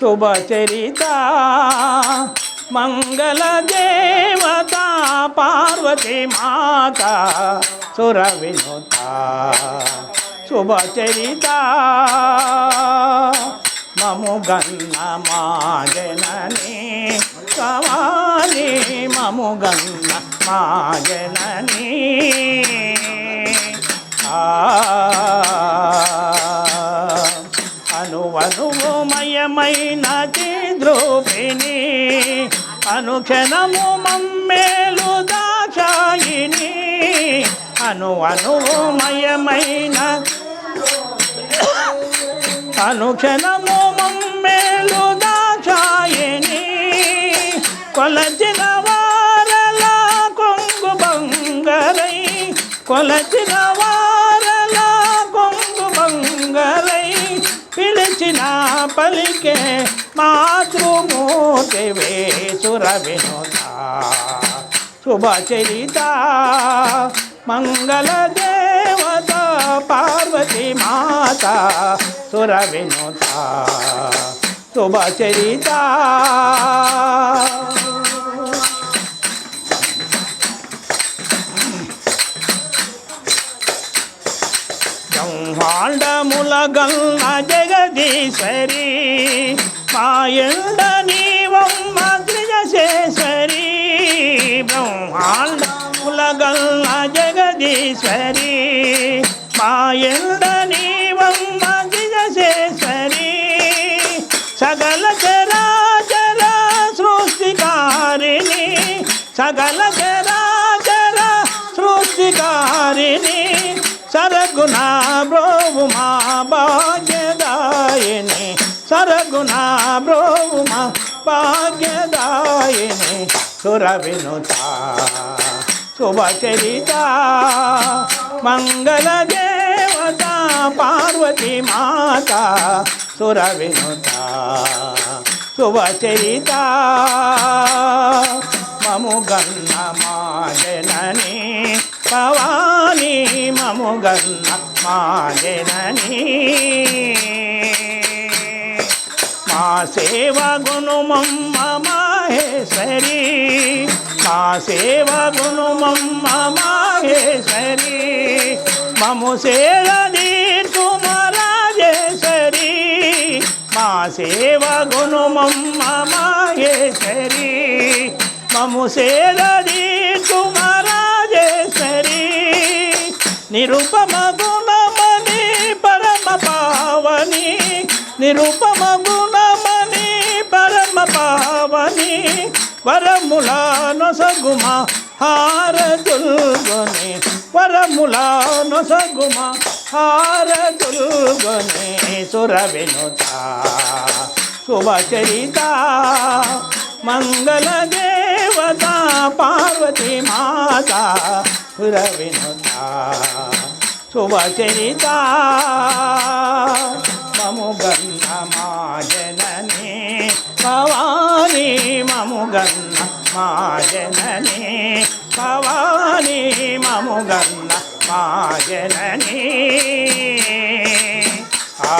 శుభచరిత మంగళ దేవత పార్వతి మాత సుర వినుత శుభచరిత. మము గన్న మా జనని కవాలి మము గన్న మా జనని అనువనుమయమైన ద్రోపిణి అనుక్షణము మమ్మేలు దాచాయిని అను అనుమయమైన అనుక్షణము మమ్మేలు దాచాయిని కొలచిన వారల కొంగు బంగరై కొలచిన పిలిచిన పలికే మాతృమూర్తివే సుర వినోద శుభచరిత మంగళ దేవత పార్వతి మాత సుర వినోద శుభచరిత బ్రహ్మాండముల గల్ల జగదీశ్వరి మాయండ నీవమ్మ త్రిజశేశ్వరి బ్రహ్మాండముల గల్ల జగదీశ్వరి మాయండ నీవమ్మ త్రిజశేశ్వరి సగల చరాచర సృష్టికారిణి సగల చరాచర సృష్టికారి సరగుణ బ్రోవు మా భాగ్యదాయిని సరగుణ బ్రోవు మా భాగ్యదాయిని సుర వినుత శుభచరిత మంగళ దేవత పార్వతి మాత సుర వినుత శుభచరిత మము గన్న మా జనని భవాని గన్న మా మా సేవ గుణమమ్మ మాహేశ్వరి మా సేవ గుణమమ్మ మాహేశ్వరి మము సేవ కుమరాజేశ్వరి మా సేవ గుణమమ్మ మాహేశ్వరి మము సేవ కుమరాజేశ్వరి నిరుపమ గుణమణి పరమ పావని నిరుపమ గుణమణి పరమ పావని వరముల నొసగుమ హారదుల్గొని వరముల నొసగుమ హారదుల్గొని సురవినుత. శుభచరిత మంగళ దేవత పార్వతి మాత సుర శుభచరిత మము గన్న మా జనని భవాని మము గన్న మా జనని భవాని మము గన్న మా ఆ